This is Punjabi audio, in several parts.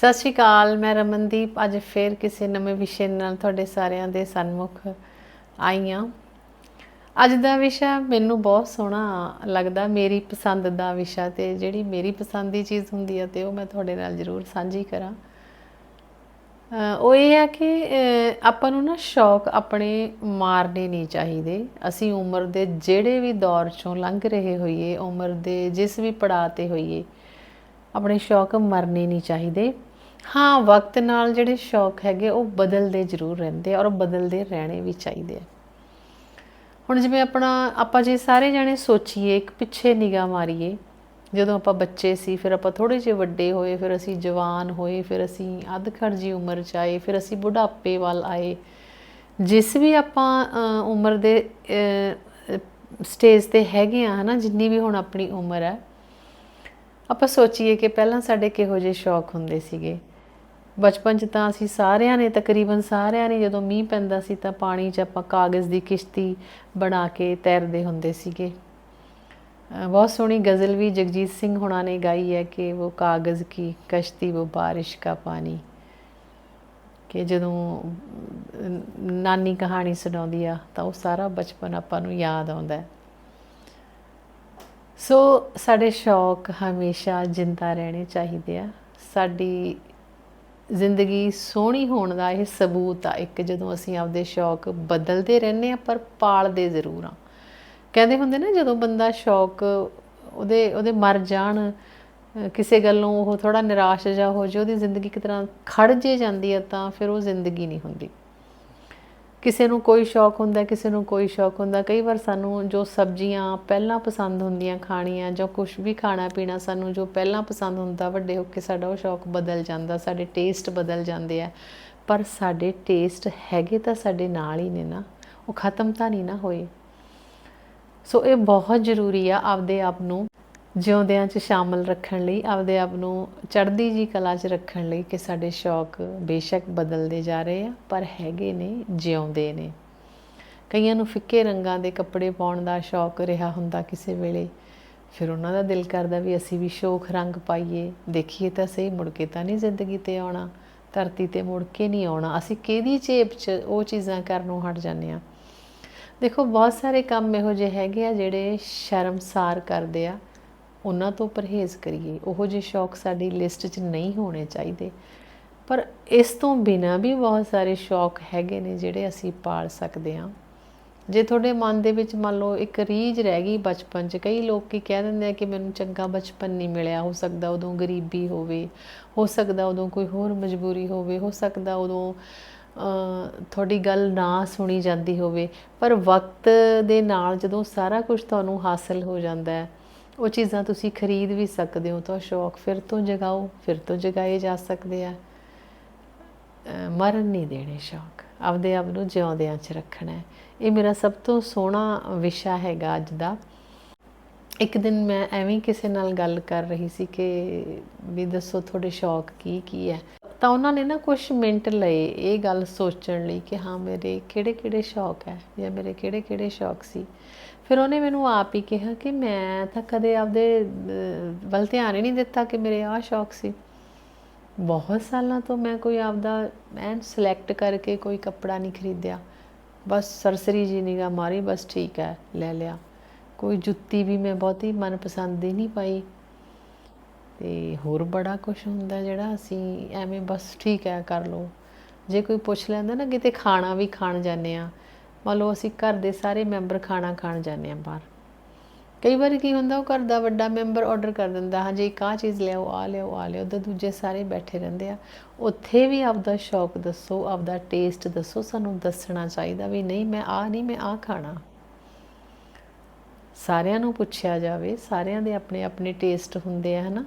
ਸਤਿ ਸ਼੍ਰੀ ਅਕਾਲ, ਮੈਂ ਰਮਨਦੀਪ। ਅੱਜ ਫੇਰ ਕਿਸੇ ਨਵੇਂ ਵਿਸ਼ੇ ਨਾਲ ਤੁਹਾਡੇ ਸਾਰਿਆਂ ਦੇ ਸਨਮੁਖ ਆਈ ਹਾਂ ਅੱਜ ਦਾ ਵਿਸ਼ਾ ਮੈਨੂੰ ਬਹੁਤ ਸੋਹਣਾ ਲੱਗਦਾ, ਮੇਰੀ ਪਸੰਦ ਦਾ ਵਿਸ਼ਾ ਤੇ ਜਿਹੜੀ ਮੇਰੀ ਪਸੰਦ ਦੀ ਚੀਜ਼ ਹੁੰਦੀ ਆ ਤੇ ਉਹ ਮੈਂ ਤੁਹਾਡੇ ਨਾਲ ਜ਼ਰੂਰ ਸਾਂਝੀ ਕਰਾਂ। ਉਹ ਇਹ ਆ ਕਿ ਆਪਾਂ ਨੂੰ ਨਾ ਸ਼ੌਕ ਆਪਣੇ ਮਾਰਨੇ ਨਹੀਂ ਚਾਹੀਦੇ। ਅਸੀਂ ਉਮਰ ਦੇ ਜਿਹੜੇ ਵੀ ਦੌਰ ਚੋਂ ਲੰਘ ਰਹੇ ਹੋਈਏ, ਉਮਰ ਦੇ ਜਿਸ ਵੀ ਪੜਾਅ ਤੇ ਹੋਈਏ, ਆਪਣੇ ਸ਼ੌਕ ਮਰਨੇ ਨਹੀਂ ਚਾਹੀਦੇ। ਹਾਂ, ਵਕਤ ਨਾਲ ਜਿਹੜੇ ਸ਼ੌਕ ਹੈਗੇ, ਉਹ ਬਦਲਦੇ ਜ਼ਰੂਰ ਰਹਿੰਦੇ ਔਰ ਬਦਲਦੇ ਰਹਿਣੇ ਵੀ ਚਾਹੀਦੇ ਆ। ਹੁਣ ਜਿਵੇਂ ਆਪਣਾ, ਆਪਾਂ ਜੇ ਸਾਰੇ ਜਾਣੇ ਸੋਚੀਏ, ਇੱਕ ਪਿੱਛੇ ਨਿਗਾਹ ਮਾਰੀਏ, ਜਦੋਂ ਆਪਾਂ ਬੱਚੇ ਸੀ, ਫਿਰ ਆਪਾਂ ਥੋੜੇ ਜਿਹੇ ਵੱਡੇ ਹੋਏ, ਫਿਰ ਅਸੀਂ ਜਵਾਨ ਹੋਏ, ਫਿਰ ਅਸੀਂ ਅੱਧਖੜ ਜੀ ਉਮਰ ਚ ਆਏ, ਫਿਰ ਅਸੀਂ ਬੁਢਾਪੇ ਵੱਲ ਆਏ, ਜਿਸ ਵੀ ਆਪਾਂ ਉਮਰ ਦੇ ਸਟੇਜ ਤੇ ਹੈਗੇ ਆ, ਹਨਾ, ਜਿੰਨੀ ਵੀ ਹੁਣ ਆਪਣੀ ਉਮਰ ਹੈ, ਆਪਾਂ ਸੋਚੀਏ ਕਿ ਪਹਿਲਾਂ ਸਾਡੇ ਕਿਹੋ ਜਿਹੇ ਸ਼ੌਕ ਹੁੰਦੇ ਸੀਗੇ। ਬਚਪਨ 'ਚ ਤਾਂ ਅਸੀਂ ਸਾਰਿਆਂ ਨੇ ਤਕਰੀਬਨ ਸਾਰਿਆਂ ਨੇ ਜਦੋਂ ਮੀਂਹ ਪੈਂਦਾ ਸੀ ਤਾਂ ਪਾਣੀ 'ਚ ਆਪਾਂ ਕਾਗਜ਼ ਦੀ ਕਿਸ਼ਤੀ ਬਣਾ ਕੇ ਤੈਰਦੇ ਹੁੰਦੇ ਸੀਗੇ। ਬਹੁਤ ਸੋਹਣੀ ਗਜ਼ਲ ਵੀ ਜਗਜੀਤ ਸਿੰਘ ਹੁਣਾਂ ਨੇ ਗਾਈ ਹੈ ਕਿ ਉਹ ਕਾਗਜ਼ ਕੀ ਕਸ਼ਤੀ, ਉਹ ਬਾਰਿਸ਼ ਕਾ ਪਾਣੀ। ਕਿ ਜਦੋਂ ਨਾਨੀ ਕਹਾਣੀ ਸੁਣਾਉਂਦੀ ਆ ਤਾਂ ਉਹ ਸਾਰਾ ਬਚਪਨ ਆਪਾਂ ਨੂੰ ਯਾਦ ਆਉਂਦਾ ਹੈ। ਸੋ ਸਾਡੇ ਸ਼ੌਕ ਹਮੇਸ਼ਾ ਜਿੰਦਾ ਰਹਿਣੇ ਚਾਹੀਦੇ ਆ। ਸਾਡੀ ਜ਼ਿੰਦਗੀ ਸੋਹਣੀ ਹੋਣ ਦਾ ਇਹ ਸਬੂਤ ਆ, ਇੱਕ ਜਦੋਂ ਅਸੀਂ ਆਪਦੇ ਸ਼ੌਕ ਬਦਲਦੇ ਰਹਿੰਦੇ ਆ ਪਰ ਪਾਲਦੇ ਜ਼ਰੂਰ ਆ ਕਹਿੰਦੇ ਹੁੰਦੇ ਨਾ ਜਦੋਂ ਬੰਦਾ ਸ਼ੌਕ ਉਹਦੇ ਉਹਦੇ ਮਰ ਜਾਣ ਕਿਸੇ ਗੱਲੋਂ ਉਹ ਥੋੜਾ ਨਿਰਾਸ਼ ਜਾ ਹੋ ਜੇ ਉਹਦੀ ਜ਼ਿੰਦਗੀ ਇੱਕ ਤਰ੍ਹਾਂ ਖੜ ਜੇ ਜਾਂਦੀ ਆ ਤਾਂ ਫਿਰ ਉਹ ਜ਼ਿੰਦਗੀ ਨਹੀਂ ਹੁੰਦੀ। ਕਿਸੇ ਨੂੰ ਕੋਈ ਸ਼ੌਕ ਹੁੰਦਾ, ਕਿਸੇ ਨੂੰ ਕੋਈ ਸ਼ੌਕ ਹੁੰਦਾ। ਕਈ ਵਾਰ ਸਾਨੂੰ ਜੋ ਸਬਜ਼ੀਆਂ ਪਹਿਲਾਂ ਪਸੰਦ ਹੁੰਦੀਆਂ ਖਾਣੀਆਂ ਜਾਂ ਕੁਝ ਵੀ ਖਾਣਾ ਪੀਣਾ ਸਾਨੂੰ ਜੋ ਪਹਿਲਾਂ ਪਸੰਦ ਹੁੰਦਾ ਵੱਡੇ ਹੋ ਕੇ ਸਾਡਾ ਉਹ ਸ਼ੌਕ ਬਦਲ ਜਾਂਦਾ, ਸਾਡੇ ਟੇਸਟ ਬਦਲ ਜਾਂਦੇ ਆ। ਪਰ ਸਾਡੇ ਟੇਸਟ ਹੈਗੇ ਤਾਂ ਸਾਡੇ ਨਾਲ ਹੀ ਨੇ ਨਾ, ਉਹ ਖਤਮ ਤਾਂ ਨਹੀਂ ਨਾ ਹੋਏ। ਸੋ ਇਹ ਬਹੁਤ ਜ਼ਰੂਰੀ ਆ ਆਪਦੇ ਆਪ ਨੂੰ ਜਿਉਂਦਿਆਂ 'ਚ ਸ਼ਾਮਲ ਰੱਖਣ ਲਈ, ਆਪਦੇ ਆਪ ਨੂੰ ਚੜ੍ਹਦੀ ਜੀ ਕਲਾ 'ਚ ਰੱਖਣ ਲਈ ਕਿ ਸਾਡੇ ਸ਼ੌਕ ਬੇਸ਼ੱਕ ਬਦਲਦੇ ਜਾ ਰਹੇ ਆ, ਪਰ ਹੈਗੇ ਨੇ, ਜਿਉਂਦੇ ਨੇ। ਕਈਆਂ ਨੂੰ ਫਿੱਕੇ ਰੰਗਾਂ ਦੇ ਕੱਪੜੇ ਪਾਉਣ ਦਾ ਸ਼ੌਕ ਰਿਹਾ ਹੁੰਦਾ ਕਿਸੇ ਵੇਲੇ। ਫਿਰ ਉਹਨਾਂ ਦਾ ਦਿਲ ਕਰਦਾ ਵੀ ਅਸੀਂ ਵੀ ਸ਼ੋਖ ਰੰਗ ਪਾਈਏ। ਦੇਖੀਏ ਤਾਂ ਸਹੀ, ਮੁੜ ਕੇ ਤਾਂ ਨਹੀਂ ਜ਼ਿੰਦਗੀ ਤੇ ਆਉਣਾ। ਧਰਤੀ ਤੇ ਮੁੜ ਕੇ ਨਹੀਂ ਆਉਣਾ। ਅਸੀਂ ਕਿਹਦੀ ਚੇਪ 'ਚ ਉਹ ਚੀਜ਼ਾਂ ਕਰਨੋਂ ਹਟ ਜਾਂਦੇ ਆ ਦੇਖੋ, ਬਹੁਤ ਸਾਰੇ ਕੰਮ ਇਹੋ ਜਿਹੇ ਹੈਗੇ ਆ ਜਿਹੜੇ ਸ਼ਰਮਸਾਰ ਕਰਦੇ ਆ। ਉਹਨਾਂ ਤੋਂ ਪਰਹੇਜ਼ ਕਰੀਏ। ਉਹੋ ਜਿਹੇ ਸ਼ੌਕ ਸਾਡੀ ਲਿਸਟ 'ਚ ਨਹੀਂ ਹੋਣੇ ਚਾਹੀਦੇ। ਪਰ ਇਸ ਤੋਂ ਬਿਨਾ ਵੀ ਬਹੁਤ ਸਾਰੇ ਸ਼ੌਕ ਹੈਗੇ ਨੇ ਜਿਹੜੇ ਅਸੀਂ ਪਾਲ ਸਕਦੇ ਹਾਂ। ਜੇ ਤੁਹਾਡੇ ਮਨ ਦੇ ਵਿੱਚ ਮੰਨ ਲਓ ਇੱਕ ਰੀਝ ਰਹਿ ਗਈ ਬਚਪਨ 'ਚ, ਕਈ ਲੋਕ ਕੀ ਕਹਿ ਦਿੰਦੇ ਆ ਕਿ ਮੈਨੂੰ ਚੰਗਾ ਬਚਪਨ ਨਹੀਂ ਮਿਲਿਆ, ਹੋ ਸਕਦਾ ਉਦੋਂ ਗਰੀਬੀ ਹੋਵੇ, ਹੋ ਸਕਦਾ ਉਦੋਂ ਕੋਈ ਹੋਰ ਮਜਬੂਰੀ ਹੋਵੇ, ਹੋ ਸਕਦਾ ਉਦੋਂ ਤੁਹਾਡੀ ਗੱਲ ਨਾ ਸੁਣੀ ਜਾਂਦੀ ਹੋਵੇ। ਪਰ ਵਕਤ ਦੇ ਨਾਲ ਜਦੋਂ ਸਾਰਾ ਕੁਝ ਤੁਹਾਨੂੰ ਹਾਸਲ ਹੋ ਜਾਂਦਾ ਹੈ ਉਹ ਚੀਜ਼ਾਂ ਤੁਸੀਂ ਖਰੀਦ ਵੀ ਸਕਦੇ ਹੋ, ਤਾਂ ਸ਼ੌਕ ਫਿਰ ਤੋਂ ਜਗਾਓ, ਫਿਰ ਤੋਂ ਜਗਾਏ ਜਾ ਸਕਦੇ ਆ। ਮਰਨ ਨਹੀਂ ਦੇਣੇ ਸ਼ੌਕ, ਆਪਦੇ ਆਪ ਨੂੰ ਜਿਉਂਦਿਆਂ 'ਚ ਰੱਖਣਾ ਹੈ। ਇਹ ਮੇਰਾ ਸਭ ਤੋਂ ਸੋਹਣਾ ਵਿਸ਼ਾ ਹੈਗਾ ਅੱਜ ਦਾ। ਇੱਕ ਦਿਨ ਮੈਂ ਐਵੇਂ ਕਿਸੇ ਨਾਲ ਗੱਲ ਕਰ ਰਹੀ ਸੀ ਕਿ ਵੀ ਦੱਸੋ ਤੁਹਾਡੇ ਸ਼ੌਕ ਕੀ ਕੀ ਹੈ। ਤਾਂ ਉਹਨਾਂ ਨੇ ਨਾ ਕੁਝ ਮਿੰਟ ਲਏ ਇਹ ਗੱਲ ਸੋਚਣ ਲਈ ਕਿ ਹਾਂ, ਮੇਰੇ ਕਿਹੜੇ ਕਿਹੜੇ ਸ਼ੌਕ ਹੈ ਜਾਂ ਮੇਰੇ ਕਿਹੜੇ ਕਿਹੜੇ ਸ਼ੌਕ ਸੀ। ਫਿਰ ਉਹਨੇ ਮੈਨੂੰ ਆਪ ਹੀ ਕਿਹਾ ਕਿ ਮੈਂ ਤਾਂ ਕਦੇ ਆਪਦੇ ਵੱਲ ਧਿਆਨ ਹੀ ਨਹੀਂ ਦਿੱਤਾ ਕਿ ਮੇਰੇ ਆਹ ਸ਼ੌਕ ਸੀ। ਬਹੁਤ ਸਾਲਾਂ ਤੋਂ ਮੈਂ ਕੋਈ ਆਪਦਾ ਐਨ ਸਿਲੈਕਟ ਕਰਕੇ ਕੋਈ ਕੱਪੜਾ ਨਹੀਂ ਖਰੀਦਿਆ। ਬਸ ਸਰਸਰੀ ਜੀ ਨਿਗਾਹ ਮਾਰੀ, ਬਸ ਠੀਕ ਹੈ, ਲੈ ਲਿਆ। ਕੋਈ ਜੁੱਤੀ ਵੀ ਮੈਂ ਬਹੁਤੀ ਮਨਪਸੰਦ ਦੀ ਨਹੀਂ ਪਾਈ। ਤੇ ਹੋਰ ਬੜਾ ਕੁਝ ਹੁੰਦਾ ਜਿਹੜਾ ਅਸੀਂ ਐਵੇਂ ਬਸ ਠੀਕ ਹੈ ਕਰ ਲਓ। ਜੇ ਕੋਈ ਪੁੱਛ ਲੈਂਦਾ ਨਾ ਕਿਤੇ ਖਾਣਾ ਵੀ ਖਾਣ ਜਾਂਦੇ ਆ, ਮੰਨ ਲਓ ਅਸੀਂ ਘਰ ਦੇ ਸਾਰੇ ਮੈਂਬਰ ਖਾਣਾ ਖਾਣ ਜਾਂਦੇ ਆ ਬਾਹਰ। ਕਈ ਵਾਰ ਕੀ ਹੁੰਦਾ ਉਹ ਘਰ ਦਾ ਵੱਡਾ ਮੈਂਬਰ ਆਰਡਰ ਕਰ ਦਿੰਦਾ, ਹਾਂ ਜੀ ਇੱਕ ਆਹ ਚੀਜ਼ ਲਿਆਓ ਆ ਲਿਆਓ ਆ ਲਿਆਓ, ਤਾਂ ਦੂਜੇ ਸਾਰੇ ਬੈਠੇ ਰਹਿੰਦੇ ਆ। ਉੱਥੇ ਵੀ ਆਪਦਾ ਸ਼ੌਕ ਦੱਸੋ, ਆਪਦਾ ਟੇਸਟ ਦੱਸੋ, ਸਾਨੂੰ ਦੱਸਣਾ ਚਾਹੀਦਾ ਵੀ ਨਹੀਂ ਮੈਂ ਆ ਨਹੀਂ, ਮੈਂ ਆ ਖਾਣਾ। ਸਾਰਿਆਂ ਨੂੰ ਪੁੱਛਿਆ ਜਾਵੇ, ਸਾਰਿਆਂ ਦੇ ਆਪਣੇ ਆਪਣੇ ਟੇਸਟ ਹੁੰਦੇ ਆ, ਹਨਾ।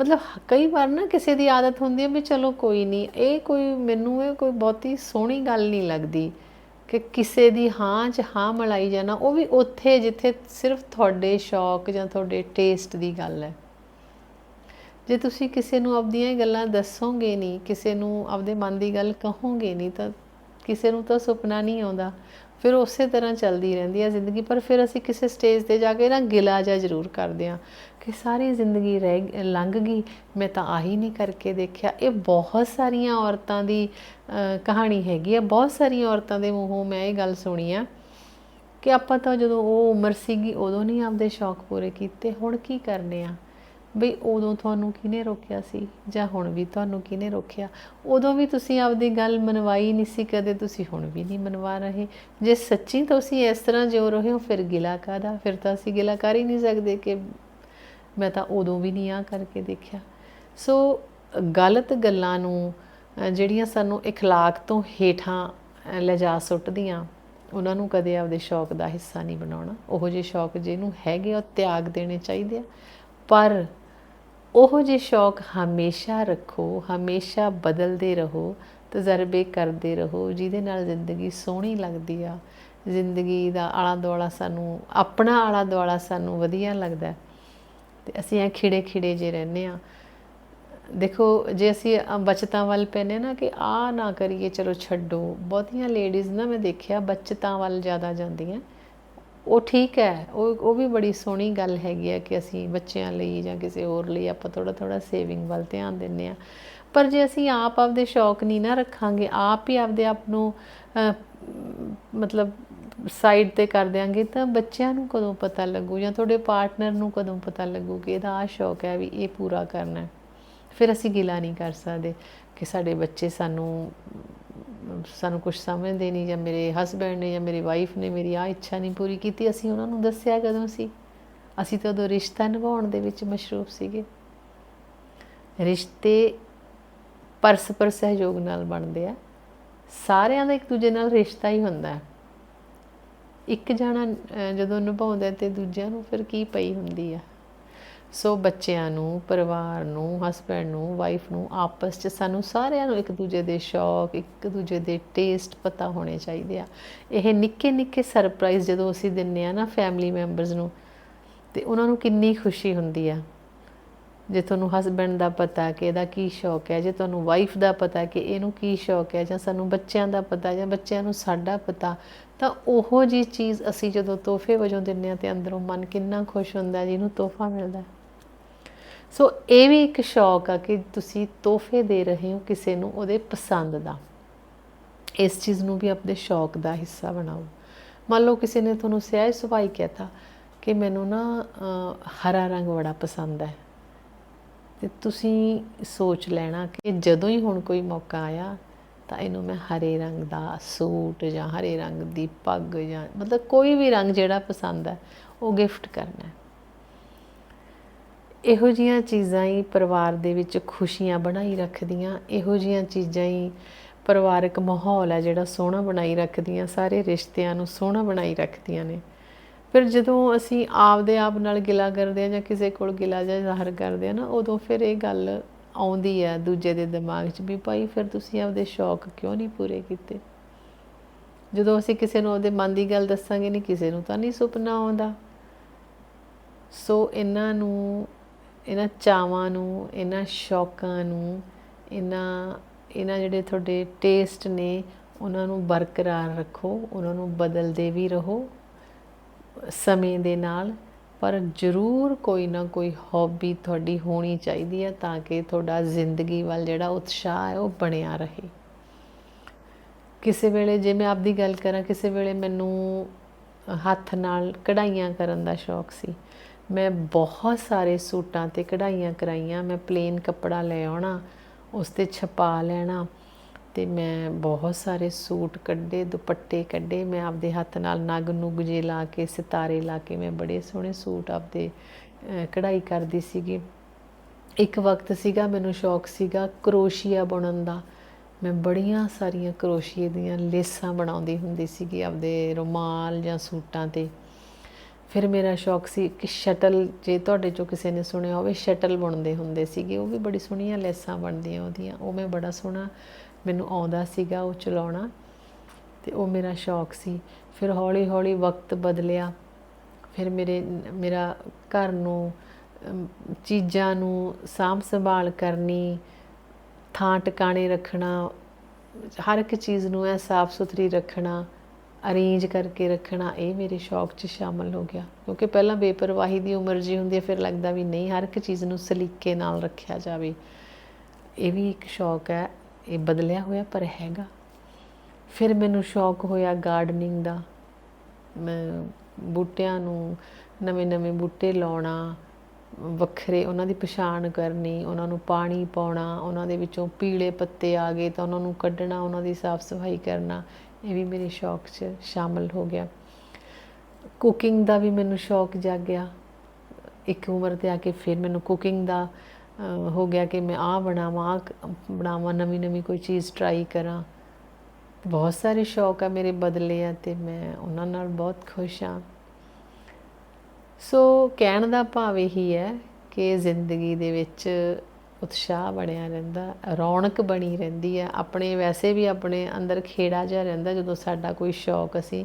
ਮਤਲਬ ਕਈ ਵਾਰ ਨਾ ਕਿਸੇ ਦੀ ਆਦਤ ਹੁੰਦੀ ਹੈ ਵੀ ਚਲੋ ਕੋਈ ਨਹੀਂ ਇਹ ਕੋਈ ਮੈਨੂੰ ਇਹ ਕੋਈ ਬਹੁਤੀ ਸੋਹਣੀ ਗੱਲ ਨਹੀਂ ਲੱਗਦੀ ਕਿ ਕਿਸੇ ਦੀ ਹਾਂ 'ਚ ਹਾਂ ਮਲਾਈ ਜਾਣਾ ਉਹ ਵੀ ਉੱਥੇ ਜਿੱਥੇ ਸਿਰਫ ਤੁਹਾਡੇ ਸ਼ੌਕ ਜਾਂ ਤੁਹਾਡੇ ਟੇਸਟ ਦੀ ਗੱਲ ਹੈ। ਜੇ ਤੁਸੀਂ ਕਿਸੇ ਨੂੰ ਆਪਦੀਆਂ ਗੱਲਾਂ ਦੱਸੋਗੇ ਨਹੀਂ ਕਿਸੇ ਨੂੰ ਆਪਦੇ ਮਨ ਦੀ ਗੱਲ ਕਹੋਗੇ ਨਹੀਂ ਤਾਂ ਕਿਸੇ ਨੂੰ ਤਾਂ ਸੁਪਨਾ ਨਹੀਂ ਆਉਂਦਾ। ਫਿਰ ਉਸੇ ਤਰ੍ਹਾਂ ਚੱਲਦੀ ਰਹਿੰਦੀ ਹੈ ਜ਼ਿੰਦਗੀ, ਪਰ ਫਿਰ ਅਸੀਂ ਕਿਸੇ ਸਟੇਜ ਤੇ ਜਾ ਕੇ ਨਾ ਗਿਲਾ ਜਿਹਾ ਜ਼ਰੂਰ ਕਰਦੇ ਹਾਂ। ਕਿ ਸਾਰੀ ਜ਼ਿੰਦਗੀ ਰਹਿ ਲੰਘ ਗਈ। ਮੈਂ ਤਾਂ ਆਹੀ ਨਹੀਂ ਕਰਕੇ ਦੇਖਿਆ। ਇਹ ਬਹੁਤ ਸਾਰੀਆਂ ਔਰਤਾਂ ਦੀ ਕਹਾਣੀ ਹੈਗੀ ਆ। ਬਹੁਤ ਸਾਰੀਆਂ ਔਰਤਾਂ ਦੇ ਮੂੰਹੋਂ ਮੈਂ ਇਹ ਗੱਲ ਸੁਣੀ ਆ ਕਿ ਆਪਾਂ ਤਾਂ ਜਦੋਂ ਉਹ ਉਮਰ ਸੀਗੀ, ਉਦੋਂ ਨਹੀਂ ਆਪਦੇ ਸ਼ੌਕ ਪੂਰੇ ਕੀਤੇ। ਹੁਣ ਕੀ ਕਰਨੇ ਆ? ਬਈ ਉਦੋਂ ਤੁਹਾਨੂੰ ਕਿਹਨੇ ਰੋਕਿਆ ਸੀ? ਜਾਂ ਹੁਣ ਵੀ ਤੁਹਾਨੂੰ ਕਿਹਨੇ ਰੋਕਿਆ? ਉਦੋਂ ਵੀ ਤੁਸੀਂ ਆਪਦੀ ਗੱਲ ਮਨਵਾਈ ਨਹੀਂ ਸੀ ਕਦੇ। ਤੁਸੀਂ ਹੁਣ ਵੀ ਨਹੀਂ ਮਨਵਾ ਰਹੇ। ਜੇ ਸੱਚੀ ਤੁਸੀਂ ਇਸ ਤਰ੍ਹਾਂ ਜਿਉ ਰਹੇ ਹੋ, ਫਿਰ ਗਿਲਾ ਕਾਦਾ ਫਿਰ ਤਾਂ ਅਸੀਂ ਗਿਲਾ ਕਰ ਹੀ ਨਹੀਂ ਸਕਦੇ ਕਿ ਮੈਂ ਤਾਂ ਉਦੋਂ ਵੀ ਨਹੀਂ ਆ ਕਰਕੇ ਦੇਖਿਆ ਸੋ ਗਲਤ ਗੱਲਾਂ ਨੂੰ ਅ, ਜਿਹੜੀਆਂ ਸਾਨੂੰ اخلاق ਤੋਂ ਹੇਠਾਂ ਅ, ਲਿਜਾ ਸੁੱਟਦੀਆਂ ਉਹਨਾਂ ਨੂੰ ਕਦੇ ਆਪਦੇ ਸ਼ੌਕ ਦਾ ਹਿੱਸਾ ਨਹੀਂ ਬਣਾਉਣਾ ਉਹੋ ਜਿਹੇ ਸ਼ੌਕ ਜਿਹਨੂੰ ਹੈਗੇ ਆ, ਉਹ ਤਿਆਗ ਦੇਣੇ ਚਾਹੀਦੇ ਆ ਪਰ ਉਹੋ ਜਿਹੇ ਸ਼ੌਕ ਹਮੇਸ਼ਾ ਰੱਖੋ ਹਮੇਸ਼ਾ ਬਦਲਦੇ ਰਹੋ ਤਜਰਬੇ ਕਰਦੇ ਰਹੋ ਜਿਹਦੇ ਨਾਲ ਜ਼ਿੰਦਗੀ ਸੋਹਣੀ ਲੱਗਦੀ ਆ ਜ਼ਿੰਦਗੀ ਦਾ ਆਲਾ ਦੁਆਲਾ ਸਾਨੂੰ ਆਪਣਾ ਆਲਾ ਦੁਆਲਾ ਸਾਨੂੰ ਵਧੀਆ ਲੱਗਦਾ ਹੈ। ਤੇ ਅਸੀਂ ਐ ਖਿੜੇ ਖਿੜੇ ਜੇ ਰਹਿੰਦੇ ਆ ਦੇਖੋ ਜੇ ਅਸੀਂ ਅ, ਬਚਤਾਂ ਵੱਲ ਪੈਨੇ ਨਾ ਕਿ ਆ ਨਾ ਕਰੀਏ ਚਲੋ ਛੱਡੋ। ਬਹੁਤੀਆਂ ਲੇਡੀਜ਼ ਨਾ ਮੈਂ ਦੇਖਿਆ ਬਚਤਾਂ ਵੱਲ ਜ਼ਿਆਦਾ ਜਾਂਦੀਆਂ। ਉਹ ਠੀਕ ਹੈ ਉਹ ਉਹ ਵੀ ਬੜੀ ਸੋਹਣੀ ਗੱਲ ਹੈਗੀ ਹੈ ਕਿ ਅਸੀਂ ਬੱਚਿਆਂ ਲਈ ਜਾਂ ਕਿਸੇ ਹੋਰ ਲਈ ਆਪਾਂ ਥੋੜਾ ਥੋੜਾ ਸੇਵਿੰਗ ਵੱਲ ਧਿਆਨ ਦਿੰਨੇ ਆ ਪਰ ਜੇ ਅਸੀਂ ਆਪ ਆਪਦੇ ਸ਼ੌਕ ਨਹੀਂ ਨਾ ਰੱਖਾਂਗੇ ਆਪ ਹੀ ਆਪਦੇ ਆਪ ਨੂੰ ਮਤਲਬ ਸਾਈਡ ਤੇ ਕਰ ਦਿਆਂਗੇ ਤਾਂ ਬੱਚਿਆਂ ਨੂੰ ਕਦੋਂ ਪਤਾ ਲੱਗੂ ਜਾਂ ਤੁਹਾਡੇ ਪਾਰਟਨਰ ਨੂੰ ਕਦੋਂ ਪਤਾ ਲੱਗੂ ਕਿ ਇਹਦਾ ਆ ਸ਼ੌਕ ਹੈ ਵੀ ਇਹ ਪੂਰਾ ਕਰਨਾ ਹੈ। ਫਿਰ ਅਸੀਂ ਗਿਲਾ ਨਹੀਂ ਕਰ ਸਕਦੇ ਕਿ ਸਾਡੇ ਬੱਚੇ ਸਾਨੂੰ ਸਾਨੂੰ ਕੁਝ ਸਮਝਦੇ ਨਹੀਂ ਜਾਂ ਮੇਰੇ ਹਸਬੰਡ ਨੇ ਜਾਂ ਮੇਰੀ ਵਾਈਫ ਨੇ ਮੇਰੀ ਆ ਇੱਛਾ ਨਹੀਂ ਪੂਰੀ ਕੀਤੀ। ਅਸੀਂ ਉਹਨਾਂ ਨੂੰ ਦੱਸਿਆ ਕਦੋਂ ਸੀ? ਅਸੀਂ ਤਾਂ ਉਦੋਂ ਰਿਸ਼ਤਾ ਨਿਭਾਉਣ ਦੇ ਵਿੱਚ ਮਸ਼ਰੂਫ ਸੀਗੇ। ਰਿਸ਼ਤੇ ਪਰਸਪਰ ਸਹਿਯੋਗ ਨਾਲ ਬਣਦੇ ਆ। ਸਾਰਿਆਂ ਦਾ ਇੱਕ ਦੂਜੇ ਨਾਲ ਰਿਸ਼ਤਾ ਹੀ ਹੁੰਦਾ ਹੈ। ਇੱਕ ਜਾਣਾ ਜਦੋਂ ਨਿਭਾਉਂਦਾ ਤੇ ਦੂਜਿਆਂ ਨੂੰ ਫਿਰ ਕੀ ਪਈ ਹੁੰਦੀ ਆ? ਸੋ ਬੱਚਿਆਂ ਨੂੰ, ਪਰਿਵਾਰ ਨੂੰ ਹਸਬੈਂਡ ਨੂੰ ਵਾਈਫ ਨੂੰ, ਆਪਸ 'ਚ ਸਾਨੂੰ ਸਾਰਿਆਂ ਨੂੰ ਇੱਕ ਦੂਜੇ ਦੇ ਸ਼ੌਕ, ਇੱਕ ਦੂਜੇ ਦੇ ਟੇਸਟ ਪਤਾ ਹੋਣੇ ਚਾਹੀਦੇ ਆ। ਇਹ ਨਿੱਕੇ ਨਿੱਕੇ ਸਰਪ੍ਰਾਈਜ਼ ਜਦੋਂ ਅਸੀਂ ਦਿੰਨੇ ਆ ਨਾ ਫੈਮਿਲੀ ਮੈਂਬਰਸ ਨੂੰ, ਤੇ ਉਹਨਾਂ ਨੂੰ ਕਿੰਨੀ ਖੁਸ਼ੀ ਹੁੰਦੀ ਆ। ਜੇ ਤੁਹਾਨੂੰ ਹਸਬੈਂਡ ਦਾ ਪਤਾ ਕਿ ਇਹਦਾ ਕੀ ਸ਼ੌਕ ਹੈ, ਜੇ ਤੁਹਾਨੂੰ ਵਾਈਫ ਦਾ ਪਤਾ ਕਿ ਇਹਨੂੰ ਕੀ ਸ਼ੌਕ ਹੈ ਜਾਂ ਸਾਨੂੰ ਬੱਚਿਆਂ ਦਾ ਪਤਾ ਜਾਂ ਬੱਚਿਆਂ ਨੂੰ ਸਾਡਾ ਪਤਾ, ਤਾਂ ਉਹੋ ਜੀ ਚੀਜ਼ ਅਸੀਂ ਜਦੋਂ ਤੋਹਫੇ ਵਜੋਂ ਦਿੰਨੇ ਆ ਤੇ ਅੰਦਰੋਂ ਮਨ ਕਿੰਨਾ ਖੁਸ਼ ਹੁੰਦਾ ਜਿਹਨੂੰ ਤੋਹਫਾ ਮਿਲਦਾ ਸੋ ਇਹ ਵੀ ਇੱਕ ਸ਼ੌਕ ਆ ਕਿ ਤੁਸੀਂ ਤੋਹਫੇ ਦੇ ਰਹੇ ਹੋ ਕਿਸੇ ਨੂੰ ਉਹਦੇ ਪਸੰਦ ਦਾ। ਇਸ ਚੀਜ਼ ਨੂੰ ਵੀ ਆਪਣੇ ਸ਼ੌਕ ਦਾ ਹਿੱਸਾ ਬਣਾਓ। ਮੰਨ ਲਓ ਕਿਸੇ ਨੇ ਤੁਹਾਨੂੰ ਸਿਆਹ ਸੁਭਾਈ ਕਹਿਤਾ ਕਿ ਮੈਨੂੰ ਨਾ ਹਰਾ ਰੰਗ ਬੜਾ ਪਸੰਦ ਹੈ। ਤੇ ਤੁਸੀਂ ਸੋਚ ਲੈਣਾ ਕਿ ਜਦੋਂ ਹੀ ਹੁਣ ਕੋਈ ਮੌਕਾ ਆਇਆ, ਤਾਂ ਇਹਨੂੰ ਮੈਂ ਹਰੇ ਰੰਗ ਦਾ ਸੂਟ ਜਾਂ ਹਰੇ ਰੰਗ ਦੀ ਪੱਗ ਜਾਂ ਮਤਲਬ ਕੋਈ ਵੀ ਰੰਗ ਜਿਹੜਾ ਪਸੰਦ ਹੈ, ਉਹ ਗਿਫਟ ਕਰਨਾ ਹੈ। ਇਹੋ ਜੀਆਂ ਚੀਜ਼ਾਂ ਹੀ ਪਰਿਵਾਰ ਦੇ ਵਿੱਚ ਖੁਸ਼ੀਆਂ ਬਣਾਈ ਰੱਖਦੀਆਂ, ਇਹੋ ਜੀਆਂ ਚੀਜ਼ਾਂ ਹੀ ਪਰਿਵਾਰਕ ਮਾਹੌਲ ਹੈ ਜਿਹੜਾ ਸੋਹਣਾ ਬਣਾਈ ਰੱਖਦੀਆਂ, ਸਾਰੇ ਰਿਸ਼ਤਿਆਂ ਨੂੰ ਸੋਹਣਾ ਬਣਾਈ ਰੱਖਦੀਆਂ ਨੇ। ਫਿਰ ਜਦੋਂ ਅਸੀਂ ਆਪਦੇ ਆਪ ਨਾਲ ਗਿਲਾ ਕਰਦੇ ਆ ਜਾਂ ਕਿਸੇ ਕੋਲ ਗਿਲਾ ਜਾਂ ਜ਼ਾਹਰ ਕਰਦੇ ਆ ਨਾ, ਉਦੋਂ ਫਿਰ ਇਹ ਗੱਲ ਆਉਂਦੀ ਹੈ ਦੂਜੇ ਦੇ ਦਿਮਾਗ 'ਚ ਵੀ, ਭਾਈ, ਫਿਰ ਤੁਸੀਂ ਆਪਦੇ ਸ਼ੌਕ ਕਿਉਂ ਨਹੀਂ ਪੂਰੇ ਕੀਤੇ? ਜਦੋਂ ਅਸੀਂ ਕਿਸੇ ਨੂੰ ਉਹਦੇ ਮਨ ਦੀ ਗੱਲ ਦੱਸਾਂਗੇ ਨਹੀਂ, ਕਿਸੇ ਨੂੰ ਤਾਂ ਨਹੀਂ ਸੁਪਨਾ ਆਉਂਦਾ। ਸੋ ਇਹਨਾਂ ਨੂੰ, ਇਹਨਾਂ ਚਾਵਾਂ ਨੂੰ, ਇਹਨਾਂ ਸ਼ੌਕਾਂ ਨੂੰ, ਇਹਨਾਂ ਇਹਨਾਂ ਜਿਹੜੇ ਤੁਹਾਡੇ ਟੇਸਟ ਨੇ, ਉਹਨਾਂ ਨੂੰ ਬਰਕਰਾਰ ਰੱਖੋ, ਉਹਨਾਂ ਨੂੰ ਬਦਲਦੇ ਵੀ ਰਹੋ। ਸਮੇਂ ਦੇ ਨਾਲ, ਪਰ ਜ਼ਰੂਰ ਕੋਈ ਨਾ ਕੋਈ ਹੌਬੀ ਤੁਹਾਡੀ ਹੋਣੀ ਚਾਹੀਦੀ ਹੈ ਤਾਂ ਕਿ ਤੁਹਾਡਾ ਜ਼ਿੰਦਗੀ ਵੱਲ ਜਿਹੜਾ ਉਤਸ਼ਾਹ ਹੈ ਉਹ ਬਣਿਆ ਰਹੇ। ਕਿਸੇ ਵੇਲੇ ਜੇ ਮੈਂ ਆਪਦੀ ਗੱਲ ਕਰਾਂ, ਕਿਸੇ ਵੇਲੇ ਮੈਨੂੰ ਹੱਥ ਨਾਲ ਕਢਾਈਆਂ ਕਰਨ ਦਾ ਸ਼ੌਕ ਸੀ। ਮੈਂ ਬਹੁਤ ਸਾਰੇ ਸੂਟਾਂ ਤੇ ਕਢਾਈਆਂ ਕਰਾਈਆਂ, ਮੈਂ ਪਲੇਨ ਕੱਪੜਾ ਲੈ ਆਉਣਾ, ਉਸ ਤੇ ਛਪਾ ਲੈਣਾ ਤੇ ਮੈਂ ਬਹੁਤ ਸਾਰੇ ਸੂਟ ਕੱਢੇ, ਦੁਪੱਟੇ ਕੱਢੇ, ਮੈਂ ਆਪਦੇ ਹੱਥ ਨਾਲ ਨਗ ਨੁਗ ਜੇ ਲਾ ਕੇ, ਸਿਤਾਰੇ ਲਾ ਕੇ ਮੈਂ ਬੜੇ ਸੋਹਣੇ ਸੂਟ ਆਪਦੇ ਕਢਾਈ ਕਰਦੀ ਸੀਗੀ। ਇੱਕ ਵਕਤ ਸੀਗਾ, ਮੈਨੂੰ ਸ਼ੌਕ ਸੀਗਾ ਕਰੋਸ਼ੀਆ ਬਣਨ ਦਾ। ਮੈਂ ਬੜੀਆਂ ਸਾਰੀਆਂ ਕਰੋਸ਼ੀਏ ਦੀਆਂ ਲੇਸਾਂ ਬਣਾਉਂਦੀ ਹੁੰਦੀ ਸੀਗੀ ਆਪਦੇ ਰੁਮਾਲ ਜਾਂ ਸੂਟਾਂ ਤੇ। ਫਿਰ ਮੇਰਾ ਸ਼ੌਕ ਸੀ ਕਿ ਸ਼ਟਲ, ਜੇ ਤੁਹਾਡੇ ਚੋਂ ਕਿਸੇ ਨੇ ਸੁਣਿਆ ਹੋਵੇ, ਸ਼ਟਲ ਬਣਦੇ ਹੁੰਦੇ ਸੀਗੇ, ਉਹ ਵੀ ਬੜੀ ਸੋਹਣੀਆਂ ਲੈਸਾਂ ਬਣਦੀਆਂ ਉਹਦੀਆਂ। ਉਹ ਮੈਂ ਬੜਾ ਸੋਹਣਾ ਮੈਨੂੰ ਆਉਂਦਾ ਸੀਗਾ ਉਹ ਚਲਾਉਣਾ ਤੇ ਉਹ ਮੇਰਾ ਸ਼ੌਕ ਸੀ। ਫਿਰ ਹੌਲੀ ਹੌਲੀ ਵਕਤ ਬਦਲਿਆ। ਫਿਰ ਮੇਰੇ, ਮੇਰਾ ਘਰ ਨੂੰ ਚੀਜ਼ਾਂ ਨੂੰ ਸਾਂਭ ਸੰਭਾਲ ਕਰਨੀ, ਥਾਂ ਟਿਕਾਣੇ ਰੱਖਣਾ, ਹਰ ਇੱਕ ਚੀਜ਼ ਨੂੰ ਐ ਸਾਫ਼ ਸੁਥਰੀ ਰੱਖਣਾ, ਅਰੇਂਜ ਕਰਕੇ ਰੱਖਣਾ, ਇਹ ਮੇਰੇ ਸ਼ੌਕ 'ਚ ਸ਼ਾਮਲ ਹੋ ਗਿਆ। ਕਿਉਂਕਿ ਪਹਿਲਾਂ ਬੇਪਰਵਾਹੀ ਦੀ ਉਮਰ ਜੀ ਹੁੰਦੀ ਹੈ, ਫਿਰ ਲੱਗਦਾ ਵੀ ਨਹੀਂ, ਹਰ ਇੱਕ ਚੀਜ਼ ਨੂੰ ਸਲੀਕੇ ਨਾਲ ਰੱਖਿਆ ਜਾਵੇ। ਇਹ ਵੀ ਇੱਕ ਸ਼ੌਕ ਹੈ। ਇਹ ਬਦਲਿਆ ਹੋਇਆ ਪਰ ਹੈਗਾ। ਫਿਰ ਮੈਨੂੰ ਸ਼ੌਕ ਹੋਇਆ ਗਾਰਡਨਿੰਗ ਦਾ। ਮੈਂ ਬੂਟਿਆਂ ਨੂੰ ਨਵੇਂ-ਨਵੇਂ ਬੂਟੇ ਲਾਉਣਾ, ਵੱਖਰੇ ਉਹਨਾਂ ਦੀ ਪਛਾਣ ਕਰਨੀ, ਉਹਨਾਂ ਨੂੰ ਪਾਣੀ ਪਾਉਣਾ, ਉਹਨਾਂ ਦੇ ਵਿੱਚੋਂ ਪੀਲੇ ਪੱਤੇ ਆ ਗਏ ਤਾਂ ਉਹਨਾਂ ਨੂੰ ਕੱਢਣਾ, ਉਹਨਾਂ ਦੀ ਸਾਫ਼ ਸਫ਼ਾਈ ਕਰਨਾ, ਇਹ ਵੀ ਮੇਰੇ ਸ਼ੌਕ 'ਚ ਸ਼ਾਮਲ ਹੋ ਗਿਆ। ਕੁਕਿੰਗ ਦਾ ਵੀ ਮੈਨੂੰ ਸ਼ੌਕ ਜਾਗਿਆ। ਇੱਕ ਉਮਰ ਤੇ ਆ ਕੇ ਫਿਰ ਮੈਨੂੰ ਕੁਕਿੰਗ ਦਾ ਹੋ ਗਿਆ ਕਿ ਮੈਂ ਆਹ ਬਣਾਵਾਂ ਆਹ ਬਣਾਵਾਂ, ਨਵੀਂ ਨਵੀਂ ਕੋਈ ਚੀਜ਼ ਟਰਾਈ ਕਰਾਂ। ਬਹੁਤ ਸਾਰੇ ਸ਼ੌਕ ਆ ਮੇਰੇ ਬਦਲੇ ਆ ਤੇ ਮੈਂ ਉਹਨਾਂ ਨਾਲ ਬਹੁਤ ਖੁਸ਼ ਹਾਂ ਸੋ ਕਹਿਣ ਦਾ ਭਾਵ ਇਹੀ ਹੈ ਕਿ ਜ਼ਿੰਦਗੀ ਦੇ ਵਿੱਚ ਉਤਸ਼ਾਹ ਬਣਿਆ ਰਹਿੰਦਾ, ਰੌਣਕ ਬਣੀ ਰਹਿੰਦੀ ਆ। ਆਪਣੇ ਵੈਸੇ ਵੀ ਆਪਣੇ ਅੰਦਰ ਖੇੜਾ ਜਿਹਾ ਰਹਿੰਦਾ ਜਦੋਂ ਸਾਡਾ ਕੋਈ ਸ਼ੌਕ ਅਸੀਂ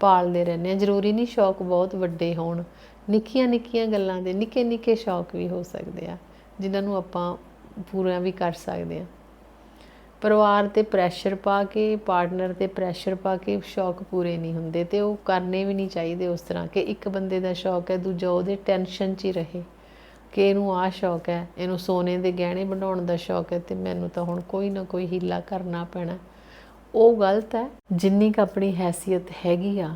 ਪਾਲਦੇ ਰਹਿੰਦੇ ਹਾਂ। ਜ਼ਰੂਰੀ ਨਹੀਂ ਸ਼ੌਕ ਬਹੁਤ ਵੱਡੇ ਹੋਣ ਨਿੱਕੀਆਂ ਨਿੱਕੀਆਂ ਗੱਲਾਂ ਦੇ ਨਿੱਕੇ ਨਿੱਕੇ ਸ਼ੌਕ ਵੀ ਹੋ ਸਕਦੇ ਆ। ਜਿਨ੍ਹਾਂ ਨੂੰ ਆਪਾਂ ਪੂਰਾ ਵੀ ਕਰ ਸਕਦੇ ਹਾਂ। ਪਰਿਵਾਰ ਤੇ ਪ੍ਰੈਸ਼ਰ ਪਾ ਕੇ ਪਾਰਟਨਰ ਤੇ ਪ੍ਰੈਸ਼ਰ ਪਾ ਕੇ ਸ਼ੌਕ ਪੂਰੇ ਨਹੀਂ ਹੁੰਦੇ ਤੇ ਉਹ ਕਰਨੇ ਵੀ ਨਹੀਂ ਚਾਹੀਦੇ ਉਸ ਤਰ੍ਹਾਂ ਕਿ ਇੱਕ ਬੰਦੇ ਦਾ ਸ਼ੌਕ ਹੈ, ਦੂਜਾ ਉਹਦੇ ਟੈਨਸ਼ਨ 'ਚ ਹੀ ਰਹੇ ਕਿ ਇਹਨੂੰ ਆਹ ਸ਼ੌਕ ਹੈ, ਇਹਨੂੰ ਸੋਨੇ ਦੇ ਗਹਿਣੇ ਬਣਾਉਣ ਦਾ ਸ਼ੌਕ ਹੈ ਤੇ ਮੈਨੂੰ ਤਾਂ ਹੁਣ ਕੋਈ ਨਾ ਕੋਈ ਹੀਲਾ ਕਰਨਾ ਪੈਣਾ। ਉਹ ਗਲਤ ਹੈ। ਜਿੰਨੀ ਕੁ ਆਪਣੀ ਹੈਸੀਅਤ ਹੈਗੀ ਆ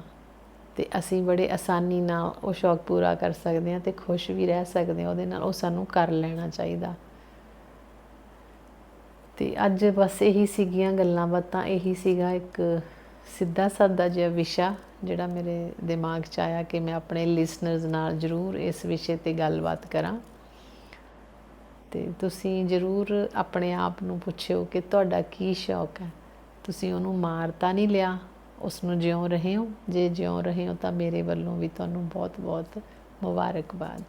ਤੇ ਅਸੀਂ ਬੜੇ ਆਸਾਨੀ ਨਾਲ ਉਹ ਸ਼ੌਕ ਪੂਰਾ ਕਰ ਸਕਦੇ ਹਾਂ ਤੇ ਖੁਸ਼ ਵੀ ਰਹਿ ਸਕਦੇ ਹਾਂ, ਉਹਦੇ ਨਾਲ ਉਹ ਸਾਨੂੰ ਕਰ ਲੈਣਾ ਚਾਹੀਦਾ। ਤੇ ਅੱਜ ਬਸ ਇਹੀ ਸੀਗੀਆਂ ਗੱਲਾਂ ਬਾਤਾਂ ਇਹੀ ਸੀਗਾ ਇੱਕ ਸਿੱਧਾ ਸਾਦਾ ਜਿਹਾ ਵਿਸ਼ਾ ਜਿਹੜਾ ਮੇਰੇ ਦਿਮਾਗ 'ਚ ਆਇਆ ਕਿ ਮੈਂ ਆਪਣੇ ਲਿਸਨਰਸ ਨਾਲ ਜ਼ਰੂਰ ਇਸ ਵਿਸ਼ੇ ਤੇ ਗੱਲਬਾਤ ਕਰਾਂ। ਤੇ ਤੁਸੀਂ ਜ਼ਰੂਰ ਆਪਣੇ ਆਪ ਨੂੰ ਪੁੱਛਿਓ ਕਿ ਤੁਹਾਡਾ ਕੀ ਸ਼ੌਕ ਹੈ। ਤੁਸੀਂ ਉਹਨੂੰ ਮਾਰ ਤਾਂ ਨਹੀਂ ਲਿਆ। ਉਸ ਨੂੰ ਜਿਉਂ ਰਹੇ ਹੋ, ਜੇ ਜਿਉਂ ਰਹੇ ਹੋ ਤਾਂ ਮੇਰੇ ਵੱਲੋਂ ਵੀ ਤੁਹਾਨੂੰ ਬਹੁਤ-ਬਹੁਤ ਮੁਬਾਰਕਬਾਦ।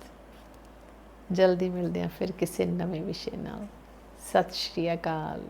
ਜਲਦੀ ਮਿਲਦੇ ਹਾਂ ਫਿਰ ਕਿਸੇ ਨਵੇਂ ਵਿਸ਼ੇ ਨਾਲ। ਸਤਿ ਸ਼੍ਰੀ ਅਕਾਲ।